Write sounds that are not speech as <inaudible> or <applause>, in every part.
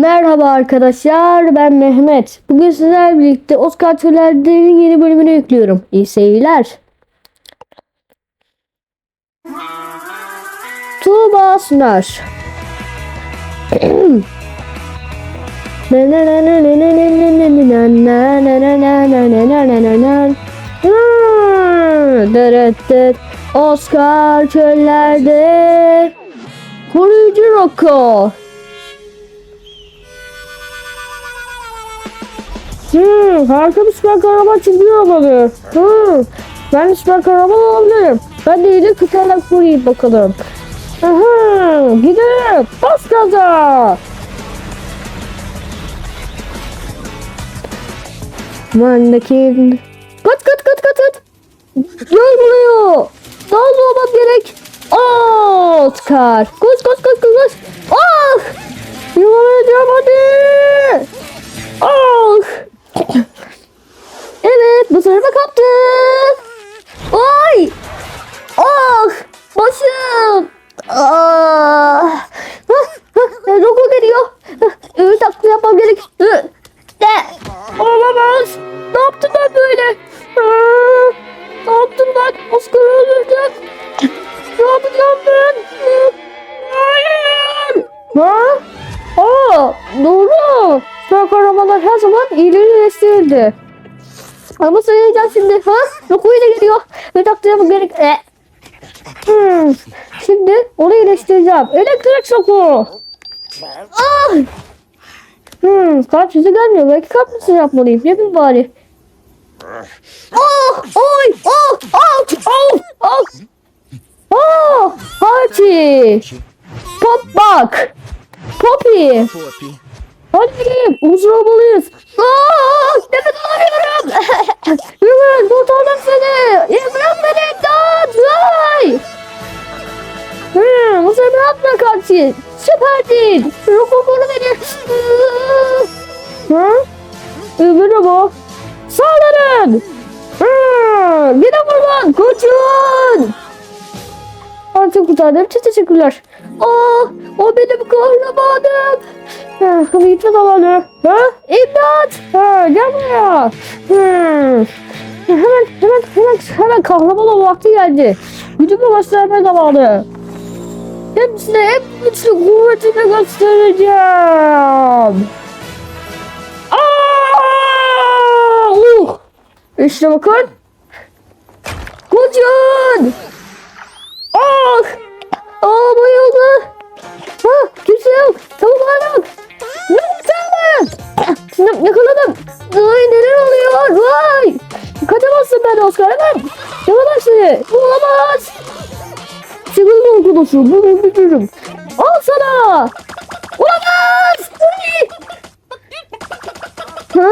Merhaba arkadaşlar ben Mehmet. Bugün sizlerle birlikte Oscar Töler'lerin yeni bölümünü yüklüyorum. İyi seyirler. Tuğba Sunar. Oscar çöllerde koruyucu Rocco. Hmm, harika bir süper kahraman çizgi romanı. Hmm, ben de süper kahraman olabilirim. Ben de yine kıtarak koruyayım bakalım. Aha, gidelim. Bas gaza. Mandaki... Kat kat kat kat kat. Gel buraya. Daha olmam gerek. Oscar. Koş koş koş koş. koş. Ah! Yuvarlayacağım hadi. Ah! evet bu tarafa kaptı. Oy! Oh! Başım! Ah! ah! ah! E, Rogo geliyor. Öğüt aklı yapmam gerekti. De! Olamaz! Ne yaptım ben böyle? Aa! Her zaman iyileri desteklerdi. Ama söyleyeceğim şimdi. Ha? Roku'yu da geliyor. Ve takdirime gerek... E. Hmm. Şimdi onu iyileştireceğim. Elektrik şoku. Ah! Hmm, kalp sesi gelmiyor. Belki kalp sesi yapmalıyım. Yapayım bari. Oh! Oy! Oh! Oh! Oh! Oh! Oh! Party! Pop bak! Poppy! Poppy. Hadi gidelim. Uzun olmalıyız. Aa, nefes alamıyorum. Yürü, kurtardım seni. Bırak beni. İmdat. Vay. Hmm, bu sefer yapma kaçın. Süperdin. Roko koru beni. Ha? Merhaba. Saldırın. Ha, gidin buradan. Kaçın. Artık kurtardım. Çok teşekkürler. Aa, o benim kahramanım. Ha, gitme zamanı. Ha? İmdat. Ha, gel buraya. Hmm. Hemen, hemen, hemen, hemen kahraman olma vakti geldi. Gücümü gösterme zamanı. Hepsine en güçlü kuvvetimi göstereceğim. Aa! Uh! İşte bakın. Koşun! odası bu benim fikrim. Al sana. Olamaz. ha?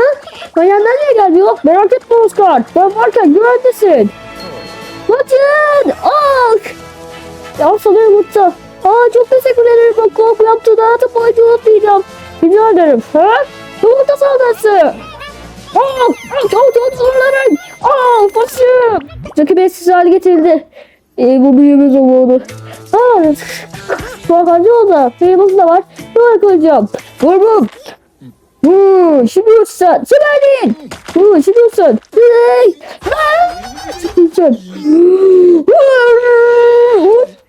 Kayan nereye geldi yok merak etme Oscar. Ben varken güvendesin. Latin al. Ya sana yumurta. Aa çok teşekkür ederim bak korku yaptığın hayatım boyunca unutmayacağım. Rica ederim. Ha? Yumurta saldırısı. Al al çabuk çabuk zorların. Al fasulye. Rakip etsiz hale getirildi. E, bu büyüğümüz oldu. Aa, Volkancı oldu. Suyumuz da var. Dur hocam. Vur vur. Vur. Şimdi uçsan. Süperdin. Vur. Şimdi uçsan. Uçsan.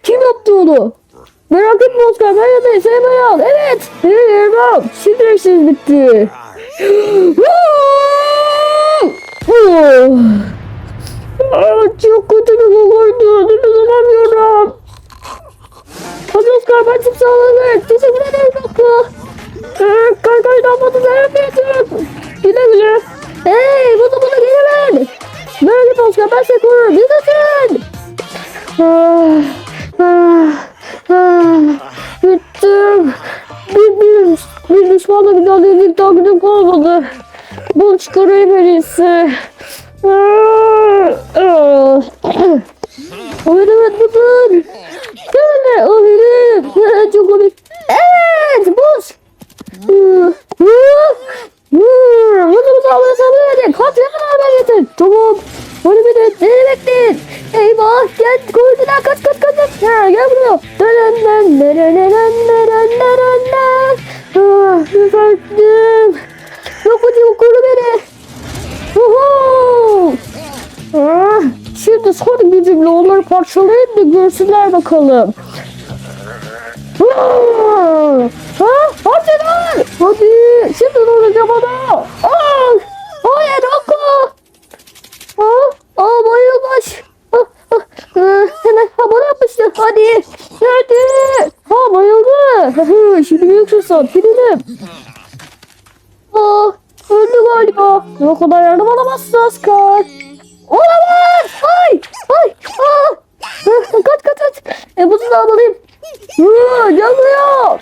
Kim yaptı onu? Merak etme Oscar. Ben yapayım. Sen bana al. Evet. Tamam. Şimdi işiniz bitti. Woo! Aa, çok kötü bir kokuydu. Duramıyorum. Hazır kahvaltı sağladık. Teşekkür ederim Bakla. Ee, kaykay damatı beğenmeyeceğim. Güle güle. Hey bunu bunu geri ver. Böyle Bakla ben size korurum. Bir kaçın. Ah, ah, ah. Bittim. Bir, bir, bir düşmanla bir daha dedik daha güdüm kalmadı. Bunu çıkarayım en iyisi. Oynamadım. Gel, oynayayım. Son gücümle onları parçalayayım da görsünler bakalım. Ha, hadi lan. Hadi. Şimdi ne olacak bana? Ah, hayır Roku. Ah, ah bayılmış. Ah, ah, ah, hemen ha, bana yapmıştı. Hadi. Hadi. Ha bayıldı. <laughs> Şimdi büyük fırsat. Gidelim. Ah, öldü galiba. O kadar yardım alamazsın Asgar. Olamaz. Ay. Ay. Ah. Ah, Kaç kaç kaç. E, buzu da almalıyım. Ah, Gel buraya.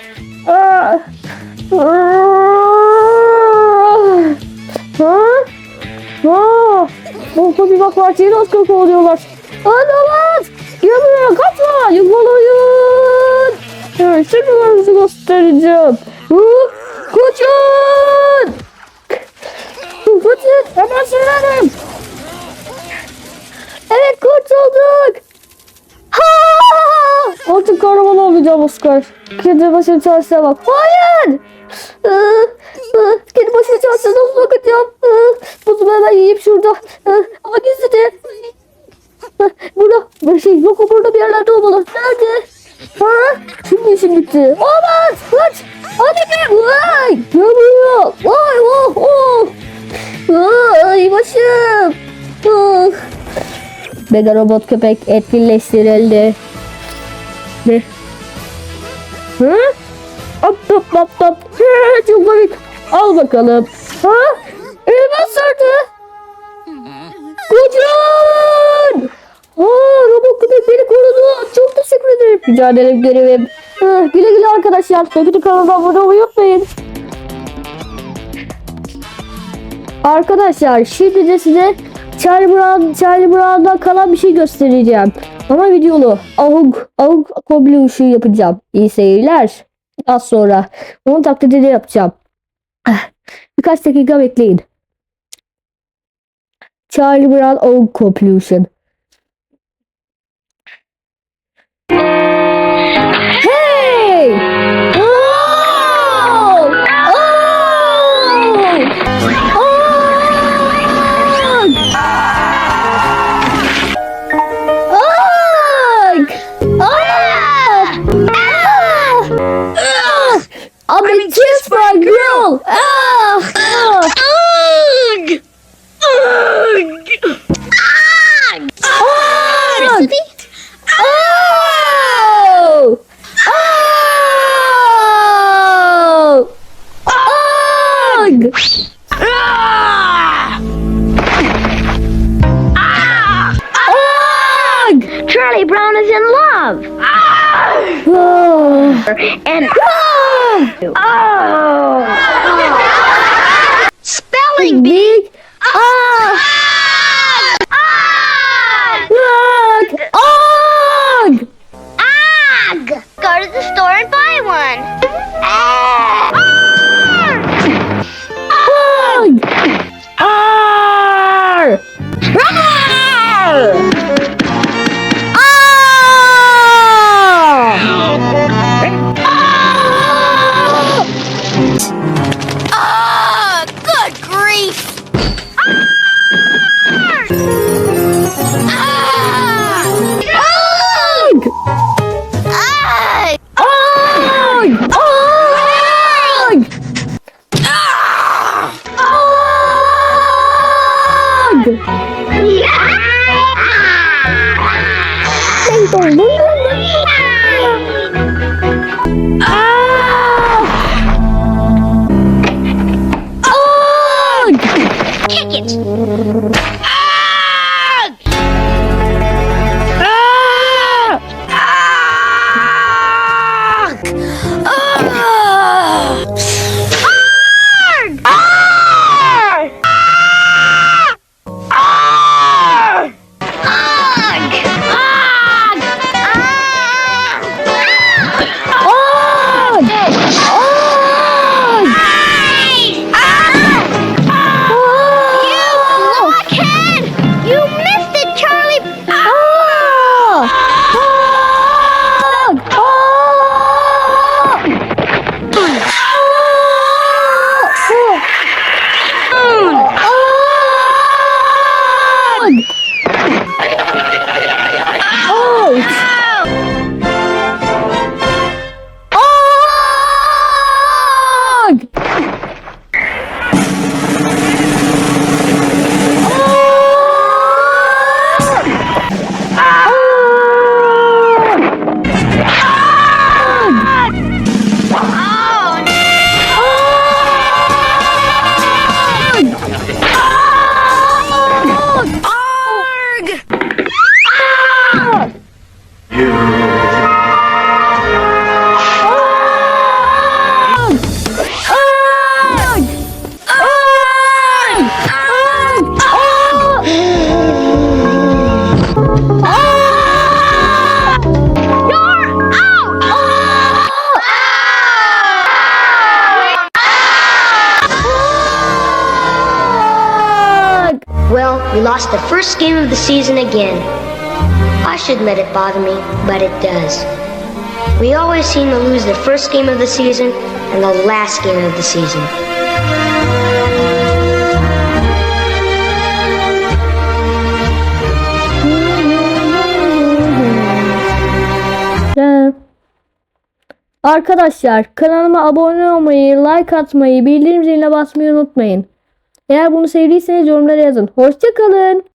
Ah. Ah. Oh, bir bak parçayı da Oscar kovalıyorlar. Olamaz. Gel buraya kaçma. Yakalayın. Evet, şimdi size göstereceğim. Hı? Kaçın. Kaçın. Hemen sürelim. Kurtulduk. Ha! Artık kahraman olmayacağım Oscar. Kedi başım çarşıya bak. Hayır. Ee, e, Kedi başım çarşıya nasıl bakacağım? Ee, Buzumu hemen yiyeyim şurada. Ee, Ama gizlice. Ee, Burada bir şey yok burada bir yerlerde olmalı. Nerede? Ha? Şimdi işim bitti. Olmaz. Kaç. Hadi be. Vay. Oluyor? Vay. Oh. Oh. Ay başım. Oh. Mega robot köpek etkinleştirildi. Ne? Hı? Hop hop hop hop. Çok komik. Al bakalım. Ha? Elmas sardı. Kocan! Aa, robot köpek beni korudu. Çok teşekkür ederim. Rica ederim görevim. Güle güle arkadaşlar. Öbür kanalıma abone olmayı unutmayın. Arkadaşlar şimdi de size Charlie Brown, Charlie Brown'dan kalan bir şey göstereceğim. Ama videolu. Avuk, avuk kobli ışığı yapacağım. İyi seyirler. Az sonra. Onun taklidini yapacağım. Ah, Birkaç dakika bekleyin. Charlie Brown Avuk Complusion. Hey! And Ah! <gasps> Então, vamos lost the first game of the season again. I shouldn't let it bother me, but it does. We always seem to lose the first game of the season and the last game of the season. Arkadaşlar kanalıma abone olmayı, like atmayı, bildirim ziline basmayı unutmayın. Eğer bunu sevdiyseniz yorumlara yazın. Hoşçakalın.